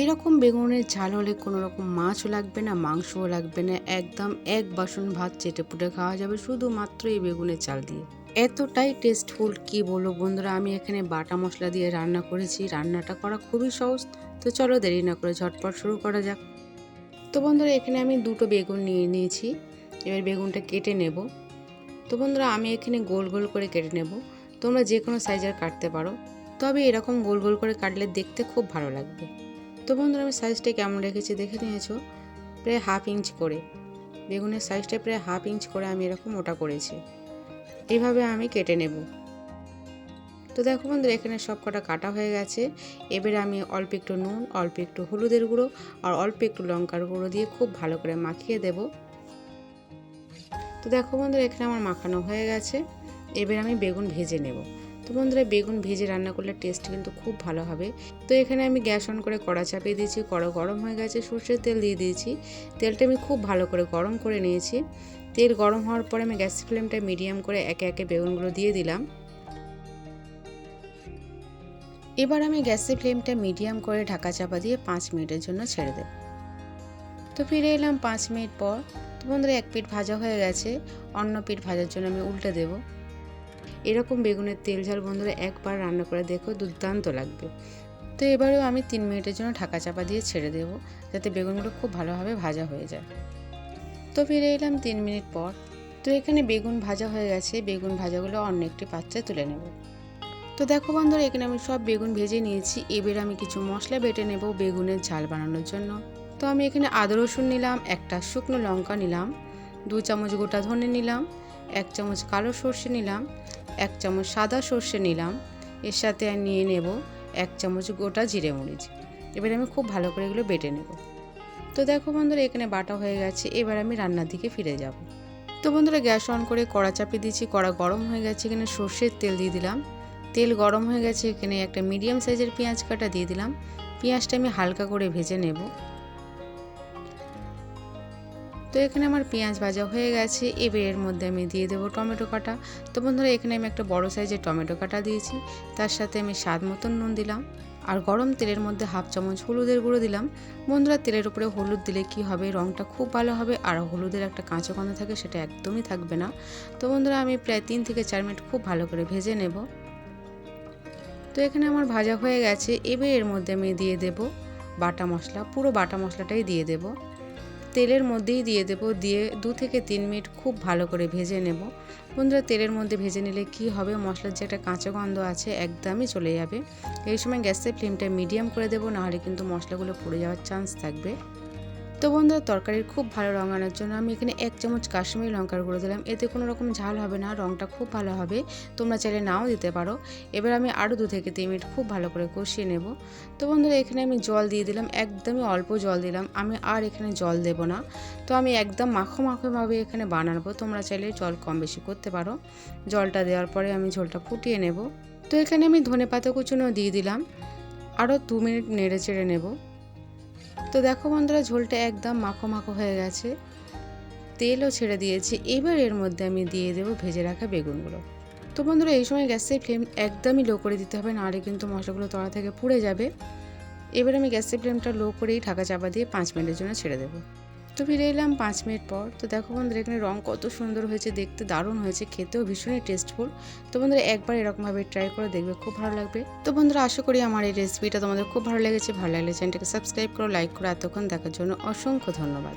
এরকম বেগুনের ঝাল হলে কোনো রকম মাছও লাগবে না, মাংসও লাগবে না, একদম এক বাসন ভাত চেটে পুটে খাওয়া যাবে শুধুমাত্র এই বেগুনের চাল দিয়ে। এতটাই টেস্টফুল কি বলব বন্ধুরা, আমি এখানে বাটা মশলা দিয়ে রান্না করেছি, রান্নাটা করা খুবই সহজ। তো চলো দেরি না করে ঝটপট শুরু করা যাক। তো বন্ধুরা, এখানে আমি দুটো বেগুন নিয়ে নিয়েছি, এবার বেগুনটা কেটে নেব। তো বন্ধুরা, আমি এখানে গোল গোল করে কেটে নেব, তোমরা যে কোনো সাইজের কাটতে পারো। তবে এরকম গোল গোল করে কাটলে দেখতে খুব ভালো লাগবে। তো বন্ধুরা, আমি সাইজটা কেমন রেখেছি দেখে নিয়েছো? প্রায় হাফ ইঞ্চ করে। বেগুনের সাইজটা প্রায় হাফ ইঞ্চ করে আমি এরকম ওটা করেছি। এভাবে আমি কেটে নেব। তো দেখো বন্ধুরা, এখানে সব কটা কাটা হয়ে গেছে। এবারে আমি অল্প একটু নুন, অল্প একটু হলুদের গুঁড়ো আর অল্প একটু লঙ্কার গুঁড়ো দিয়ে খুব ভালো করে মাখিয়ে দেব। তো দেখো বন্ধুরা, এখানে আমার মাখানো হয়ে গেছে। এবার আমি বেগুন ভেজে নেব। তো বন্ধুরা, বেগুন ভেজে রান্না করলে টেস্ট কিন্তু খুব ভালো হবে। তো এখানে আমি গ্যাস অন করে কড়া চাপিয়ে দিয়েছি, কড়া গরম হয়ে গেছে, সর্ষের তেল দিয়ে দিয়েছি। তেলটা আমি খুব ভালো করে গরম করে নিয়েছি। তেল গরম হওয়ার পরে আমি গ্যাস ফ্লেমটা মিডিয়াম করে একে একে বেগুনগুলো দিয়ে দিলাম। এবার আমি গ্যাসের ফ্লেমটা মিডিয়াম করে ঢাকা চাপা দিয়ে পাঁচ মিনিটের জন্য ছেড়ে দেব। তো ফিরে এলাম পাঁচ মিনিট পর। তো বন্ধুরা, এক পিঠ ভাজা হয়ে গেছে। অন্য পিঠ ভাজার জন্য আমি উল্টে দেব। এরকম বেগুনের তেল ঝাল বন্ধুরা একবার রান্না করে দেখো, দুর্দান্ত লাগবে। তো এবারেও আমি তিন মিনিটের জন্য ঢাকা চাপা দিয়ে ছেড়ে দেবো, যাতে বেগুনগুলো খুব ভালোভাবে ভাজা হয়ে যায়। তো ফিরে এলাম তিন মিনিট পর। তো এখানে বেগুন ভাজা হয়ে গেছে, বেগুন ভাজাগুলো অন্য একটি পাত্রে তুলে নেব। তো দেখো বন্ধুরা, এখানে আমি সব বেগুন ভেজে নিয়েছি। এবার আমি কিছু মশলা বেটে নেব বেগুনের ঝাল বানানোর জন্য। তো আমি এখানে আদা রসুন নিলাম, একটা শুকনো লঙ্কা নিলাম, দু চামচ গোটা ধনে নিলাম, এক চামচ কালো সর্ষে নিলাম এক চামচ সাদা সর্ষে নিলাম। এর সাথে নিয়ে নেব এক চামচ গোটা জিরে মরিচ। এবার আমি খুব ভালো করে এগুলো বেটে নেব। তো দেখো বন্ধুরা, এখানে বাটা হয়ে গেছে। এবার আমি রান্নার দিকে ফিরে যাব। তো বন্ধুরা, গ্যাস অন করে কড়া চাপিয়ে দিয়েছি। কড়া গরম হয়ে গেছে, এখানে সর্ষের তেল দিয়ে দিলাম। তেল গরম হয়ে গেছে, এখানে একটা মিডিয়াম সাইজের পেঁয়াজ কাটা দিয়ে দিলাম। পেঁয়াজটা আমি হালকা করে ভেজে নেব। তো এখানে আমার পেঁয়াজ ভাজা হয়ে গেছে। এবার এর মধ্যে আমি দিয়ে দেবো টমেটো কাটা। তো বন্ধুরা, এখানে আমি একটা বড় সাইজের টমেটো কাটা দিয়েছি। তার সাথে আমি স্বাদ মতন নুন দিলাম। আর গরম তেলের মধ্যে হাফ চামচ হলুদের গুঁড়ো দিলাম। বন্ধুরা, তেলের উপরে হলুদ দিলে কি হবে? রঙটা খুব ভালো হবে। আর হলুদের একটা কাঁচা গন্ধ থাকে, সেটা একদমই থাকবে না। তো বন্ধুরা, আমি প্রায় তিন থেকে চার মিনিট খুব ভালো করে ভেজে নেব। তো এখানে আমার ভাজা হয়ে গেছে। এবার এর মধ্যে আমি দিয়ে দেব বাটা মশলা। পুরো বাটা মশলাটাই দিয়ে দেব। তেলের মধ্যেই দিয়ে দেব, দিয়ে দু থেকে তিন মিনিট খুব ভালো করে ভেজে নেব। বন্ধুরা, তেলের মধ্যে ভেজে নিলে কি হবে? মশলার যে একটা কাঁচা গন্ধ আছে একদমই চলে যাবে। এই সময় গ্যাসের ফ্লেমটা মিডিয়াম করে দেবো, নাহলে কিন্তু মশলাগুলো পড়ে যাওয়ার চান্স থাকবে। তো বন্ধুরা তরকারির খুব ভালো রঙ আনার জন্য আমি এখানে এক চামচ কাশ্মীরি লঙ্কার গুঁড়ো দিলাম। এতে কোনো রকম ঝাল হবে না রঙটা খুব ভালো হবে। তোমরা চাইলে নাও দিতে পারো। এবার আমি আরও দু থেকে তিন মিনিট খুব ভালো করে কষিয়ে নেব। তো বন্ধুরা, এখানে আমি জল দিয়ে দিলাম, একদমই অল্প জল দিলাম। আমি আর এখানে জল দেব না। তো আমি একদম মাখো মাখোভাবে এখানে বানাবো। তোমরা চাইলে জল কম বেশি করতে পারো। জলটা দেওয়ার পরে আমি ঝোলটা ফুটিয়ে নেব। তো এখানে আমি ধনে পাতা কুচুনো দিয়ে দিলাম। আরও দু মিনিট নেড়ে চেড়ে নেব। তো দেখো বন্ধুরা, ঝোলটা একদম মাখো মাখো হয়ে গেছে। তেলও ছেড়ে দিয়েছি। এবার এর মধ্যে আমি দিয়ে দেবো ভেজে রাখা বেগুনগুলো। তো বন্ধুরা, এই সময় গ্যাসের ফ্লেম একদমই লো করে দিতে হবে, নাহলে কিন্তু মশলাগুলো তলা থেকে পুড়ে যাবে। এবার আমি গ্যাসের ফ্লেমটা লো করেই ঢাকা চাপা দিয়ে পাঁচ মিনিটের জন্য ছেড়ে দেবো। তো ফিরে এলাম পাঁচ মিনিট পর। তো দেখো বন্ধুরা, এখানে রঙ কত সুন্দর হয়েছে, দেখতে দারুণ হয়েছে, খেতেও ভীষণই টেস্টফুল তো বন্ধুরা, একবার এরকমভাবে ট্রাই করে দেখবে, খুব ভালো লাগবে। তো বন্ধুরা, আশা করি আমার এই রেসিপিটা তোমাদের খুব ভালো লেগেছে। ভালো লাগলে চ্যানেলটাকে সাবস্ক্রাইব করো লাইক করো। এতক্ষণ দেখার জন্য অসংখ্য ধন্যবাদ।